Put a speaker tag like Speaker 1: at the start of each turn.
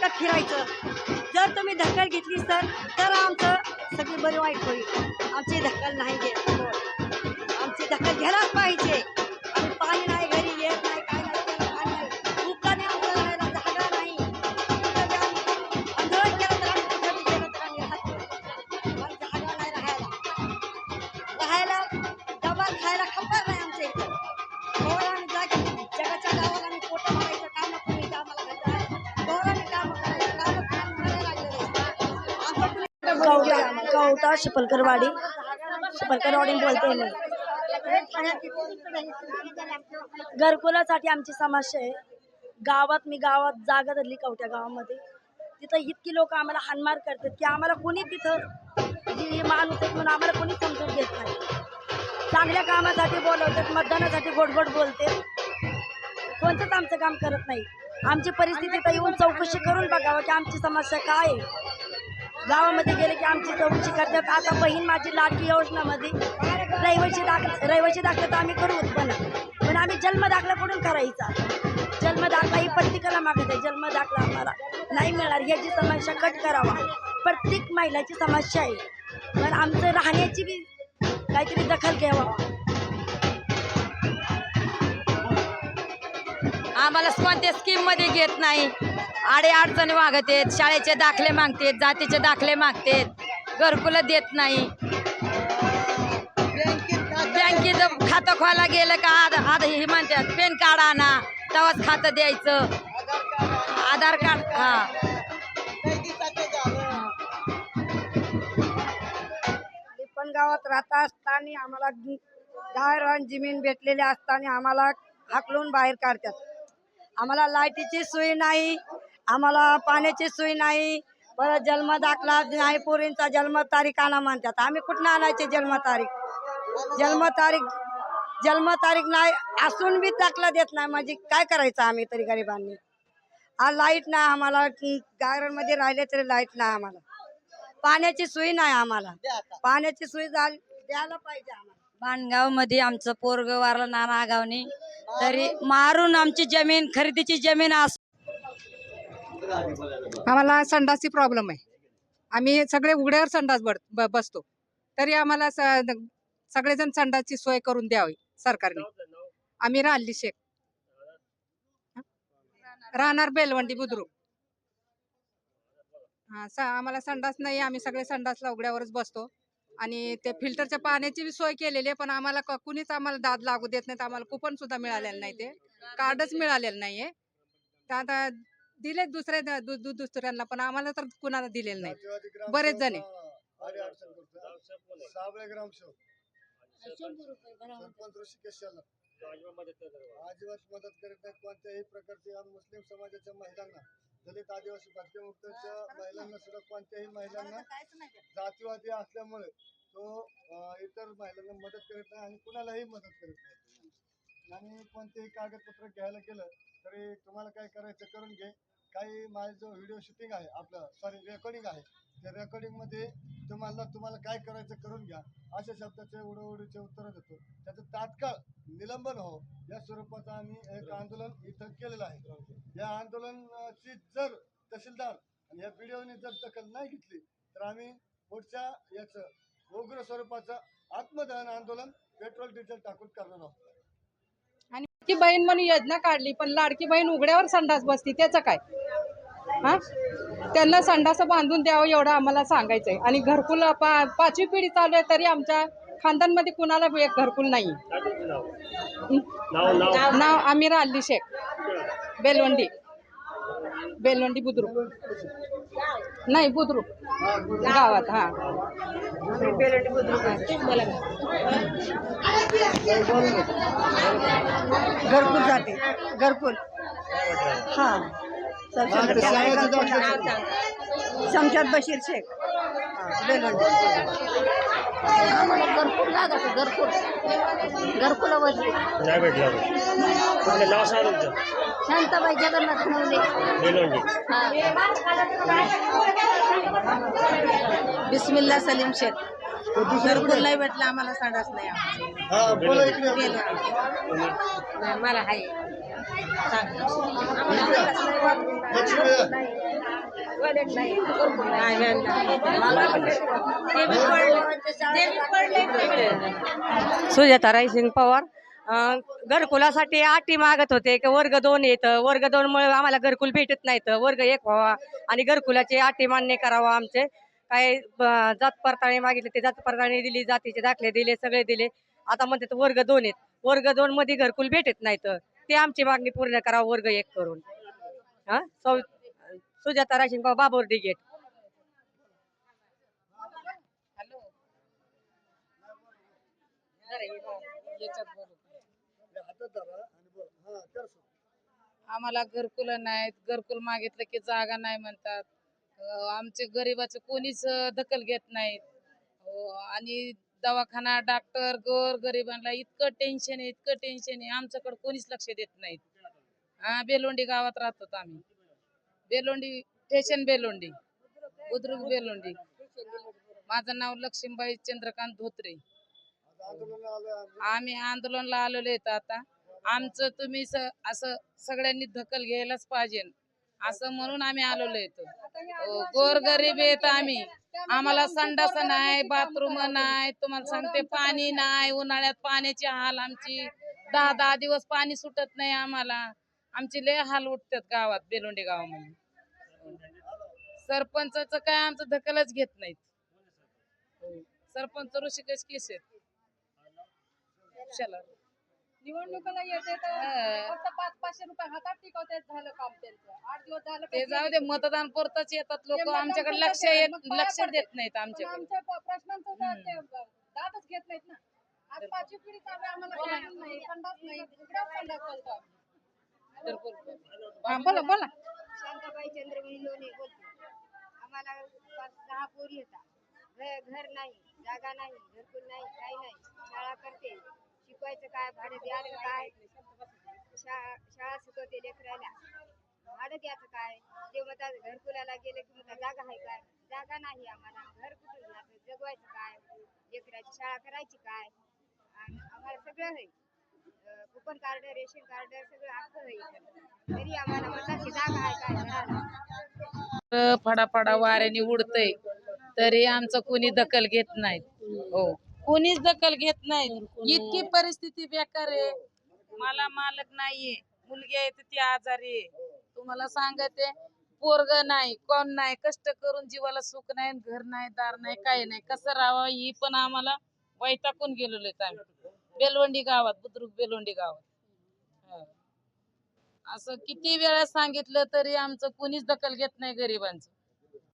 Speaker 1: कोर्टात फिरायचं जर तुम्ही धक्कल घेतली तर तर आमचं सगळी बरी वाईट होईल. आमची धक्कल नाही घेत. आमची धक्कल घ्यायलाच पाहिजे. आम्ही पाणी नाही घरी येत नाही काय नाही त्याला पाणी नाही दुकाने आमचं राहायला जागा नाही. कुठं बी आंदोलन केलं तर आम्ही कुठं तर आम्ही जागा नाही राहायला. राहायला डबा खायला खबर नाही आमच्या इथं. शिपलकर वाडी शिपलकरवाडी शिपलकरवाडी बोलते मी घरकुलासाठी आमची समस्या आहे. गावात मी गावात जागा धरली कवट्या गावामध्ये. तिथं इतकी लोक आम्हाला हानमार करतात की आम्हाला कोणी तिथं जी माणूस आहेत म्हणून आम्हाला कोणी समजून घेत नाही. चांगल्या कामासाठी बोलवतात मतदानासाठी गोडगोड बोलते कोणतंच आमचं काम करत नाही. आमची परिस्थिती तर येऊन चौकशी करून बघावं की आमची समस्या काय आहे. गावामध्ये गेले की आमची चौकशी करतात. आता बहीण माझी लाडकी योजनामध्ये. रहिवाशी दाखल रहिवाशी दाखला तर आम्ही करू उत्पन्न. पण आम्ही जन्म दाखला कुठून करायचा? जन्म दाखला ही प्रत्येकाला मागत आहे. जन्म दाखला आम्हाला नाही मिळणार. याची समस्या कट करावा. प्रत्येक महिलाची समस्या आहे. पण आमचं राहण्याची बी काहीतरी दखल घ्यावा.
Speaker 2: आम्हाला कोणत्या स्कीममध्ये घेत नाही. आडे अडचणी मागत आहेत शाळेचे दाखले मागतेत जातीचे दाखले मागतेत. घरकुलं देत नाही. बँकेत खातं खोला गेलं का? आध आध हे म्हणतात पॅन कार्ड आणा. तेव्हाच खातं द्यायचं. आधार कार्ड हा.
Speaker 1: पण गावात राहता असताना आम्हाला गायरान जमीन भेटलेली असताना आम्हाला हाकलून बाहेर काढतात. आम्हाला लाईटीची सोय नाही आम्हाला पाण्याची सोय नाही परत जन्म दाखला नाही पोरींचा जन्मतारीख आणा म्हणतात. आम्ही कुठनं आणायची जन्मतारीख जन्मतारीख जन्मतारीख नाही असून बी दाखला देत नाही. म्हणजे काय करायचं आम्ही तरी गरिबांनी? आ लाइट नाही आम्हाला गायरांमध्ये राहिले तरी लाइट नाही आम्हाला. पाण्याची सोय नाही आम्हाला. पाण्याची सोय झाली द्यायला पाहिजे आम्हाला.
Speaker 2: बाणगावमध्ये आमचं पोरग वारलं नाना आगावनी तरी मारून आमची जमीन खरेदीची जमीन अस
Speaker 3: आम्हाला संडासची प्रॉब्लेम आहे. आम्ही सगळे उघड्यावर संडास बड- बसतो. तरी आम्हाला सगळेजण संडासची सोय करून द्यावी सरकारने. आम्ही राहिली शेख. राहणार बेलवंडी बुद्रुक. हा आम्हाला संडास नाही आम्ही सगळे संडासला उघड्यावरच बसतो. आणि ते फिल्टरच्या पाण्याची बी सोय केलेली आहे पण आम्हाला क- कुणीच आम्हाला दाद लागू देत नाहीत. आम्हाला कुपन सुद्धा मिळालेलं नाही ते. कार्डच मिळालेलं नाहीये. तर आता दिले दुसऱ्या द- दु- दु- दुसऱ्यांना पण आम्हाला तर कुणाला दिलेलं नाही. बरेच जण आहे.
Speaker 4: साबळे ग्रामसेवक सरपंच ऋषिकेश यादव. अजिबात मदत करीत नाहीत कोणत्याही प्रकारचे मुस्लिम समाजाच्या महिलांना. दलित आदिवासी भटक्यामुक्तच्या महिलांना सुद्धा कोणत्याही महिलांना जातीवादी असल्यामुळे तो इतर महिलांना मदत करीत नाही आणि कुणालाही मदत करीत नाही. आणि कोणतेही कागदपत्र घ्यायला गेलं तरी तुम्हाला काय करायचं करून घे. काही माझा जो व्हिडिओ शूटिंग आहे आपलं सॉरी रेकॉर्डिंग आहे. त्या रेकॉर्डिंगमध्ये तुम्हाला तुम्हाला काय करायचं करून घ्या. अशा शब्दाचे उडवडीचे उत्तर देतो. त्याचं तात्काळ निलंबन हो या स्वरूपाचं आम्ही एक आंदोलन इथं केलेलं आहे. या आंदोलनाची जर तहसीलदार आणि या व्हिडिओने जर दखल नाही घेतली तर आम्ही पुढच्या याचं उग्र स्वरूपाचं आत्मदहन आंदोलन पेट्रोल डिझेल टाकून करणार आहोत.
Speaker 3: आणि बहीण म्हणून योजना काढली पण लाडकी बहीण उघड्यावर संडास बसती त्याचं काय? हा? त्यांना संडास बांधून द्यावं एवढं आम्हाला सांगायचंय. आणि घरकुल पा पाचवी पिढी चालू आहे तरी आमच्या खानदानमध्ये कुणाला एक घरकुल नाही नाव आमिर अल्ली शेख. बेलवंडी. बेलवंडी बुद्रुक. नाही बुद्रुक. गावात हा.
Speaker 1: घरकुल जाते घरकुल. हा. शमशाद बशीर शेख. बेलवंडी
Speaker 5: आम्हाला घरकुल लागत घरकुल. घरकुलावरती
Speaker 6: नाही भेटलं अजून. तुमचं नाव सांगा तुमचं.
Speaker 5: शांताबाई जगन्नाथ नवले. बिस्मिल्ला सलीम शेख. घरकुल नाही भेटलं आम्हाला संडास नाही
Speaker 4: हा बोला
Speaker 5: मला आहे
Speaker 7: सुजाता रायसिंग पवार घरकुलासाठी अटी मागत होते की वर्ग दोन येतं वर्ग दोन मुळे आम्हाला घरकुल भेटत नाहीत वर्ग एक व्हावा आणि घरकुलाचे अटी मान्य करावा आमचे. काय जात पडताळणी मागितली ते जात पडताळणी दिली जातीचे दाखले दिले सगळे दिले. आता म्हणते वर्ग दोन आहेत वर्ग दोन मध्ये घरकुल भेटत नाहीत. ते आमची मागणी पूर्ण करावं वर्ग एक करून. हा? सौ सुजाता राशिंग बाबोर्डी गेट
Speaker 8: आम्हाला घरकुल नाहीत घरकुल मागितलं की जागा नाही म्हणतात. आमचे गरिबाचं कोणीच दखल घेत नाहीत. आणि दवाखाना डॉक्टर गोर गरिबांना इतकं टेन्शन आहे इतकं टेन्शन आहे. आमच्याकडे कोणीच लक्ष देत नाहीत. हा बेलोंडी गावात राहतो आम्ही. बेलोंडी स्टेशन बेलोंडी. बुद्रुक बेलोंडी. माझं नाव लक्ष्मीबाई चंद्रकांत धोत्रे.
Speaker 4: आम्ही.
Speaker 8: आंदोलनला आलेलो आहेत आता. आमचं तुम्ही असं सगळ्यांनी दखल घ्यायलाच पाहिजे. असं म्हणून आम्ही आलेलो येतो गोरगरीब येत आम्ही. आम्हाला संडास नाही बाथरूम नाही तुम्हाला सांगते पाणी नाही. उन्हाळ्यात पाण्याची हाल आमची. दहा दहा दिवस पाणी सुटत नाही आम्हाला. आमचे लय हाल उठतात गावात बेलोंडे गावामध्ये सरपंचाचं काय आमचं दखलच घेत नाहीत. हो. सरपंच ऋषिकेश केस आहेत. चला.
Speaker 3: निवडणुकीला येते तर
Speaker 8: हा.
Speaker 3: फक्त पाच पाचशे रुपये हातात टिकवते झालं काम त्यांचं. आठ दिवस झालं
Speaker 8: ते जाऊ दे मतदान पुरतच येतात लोक.
Speaker 3: मतदान
Speaker 8: आमच्याकडे
Speaker 3: पुरतंच
Speaker 8: लक्ष
Speaker 3: येतात,
Speaker 8: येत
Speaker 3: मग पाया
Speaker 8: लक्ष
Speaker 3: पडतात.
Speaker 8: देत नाहीत
Speaker 3: पण
Speaker 8: आमच्याकडे
Speaker 3: आमच्या प- प्रश्नांचं. ते दादच घेत नाहीत ना. आज पाचवी पिढी चालू आहे, आम्हाला बाथरूम नाही संडास नाही इकडेच संडास चालतो आम्ही.
Speaker 8: तर बोल. हा, बोला बोला.
Speaker 5: शांताबाई चंद्रमणी लोणे बोलते. आम्हाला पाच सहा पोरी येतात. घर घर नाही जागा नाही घरकुल नाही काही नाही. शाळा करते. शिकवायचं काय भाडं द्यायचं काय? शाळा शाळा शिकवते लेकरायला भाडं द्यायचं काय? ते म्हणतात घरकुलाला गेले की म्हणतात जागा आहे काय? जागा नाही आम्हाला. घर कुठून घ्यायचं जगवायचं काय? लेकराची शाळा करायची काय? आणि आम्हाला सगळं आहे. कुपन कार्ड रेशन कार्ड सगळं असं आहे तरी आम्हाला मताची जागा आहे काय घराला
Speaker 8: फडाफडा वाऱ्याने उडतय. तरी आमचं कोणी दखल घेत नाही हो. कोणीच दखल घेत नाहीत इतकी परिस्थिती बेकार आहे. मला मालक नाहीये. मुलगी आहे तर ती आजारी आहे. तुम्हाला सांगते पोरग नाही कोण नाही कष्ट करून जीवाला सुख नाही घर नाही दार नाही काही नाही. कसं राहावं ही पण आम्हाला वैतागून गेलेलो आहेत आम्ही. बेलवंडी गावात बुद्रुक बेलवंडी गावात. असं किती वेळा सांगितलं तरी आमचं कोणीच दखल घेत नाही गरिबांचं.